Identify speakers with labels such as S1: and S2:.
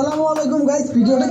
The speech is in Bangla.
S1: আসসালামু আলাইকুম গাইস ভিডিওটা